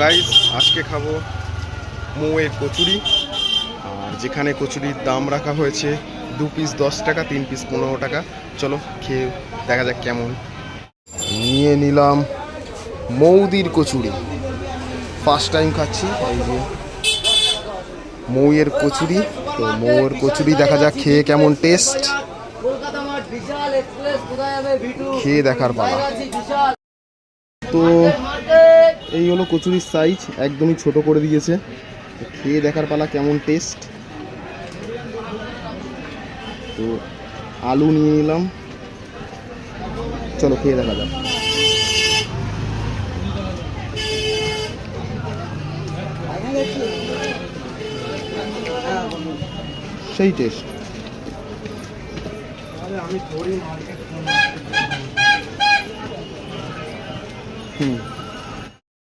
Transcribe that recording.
Guys আজকে খাব মৌয়ের কচুরি। আর যেখানে কচুরির দাম রাখা হয়েছে দু পিস দশ টাকা, তিন পিস পনেরো টাকা। চলো খেয়ে দেখা যাক কেমন। নিয়ে নিলাম মৌদির কচুরি। ফার্স্ট টাইম খাচ্ছি, এই যে মৌয়ের কচুরি। তো মৌয়ের কচুরি দেখা যাক খেয়ে কেমন টেস্ট খেয়ে দেখার পালা। তো এই হলো কচুরির সাইজ একদমই ছোট করে দিয়েছে। খেয়ে দেখার পালা কেমন টেস্ট তো আলু নিয়ে নিলাম। চলো খেয়ে দেখা যাক। সেই টেস্ট হুম।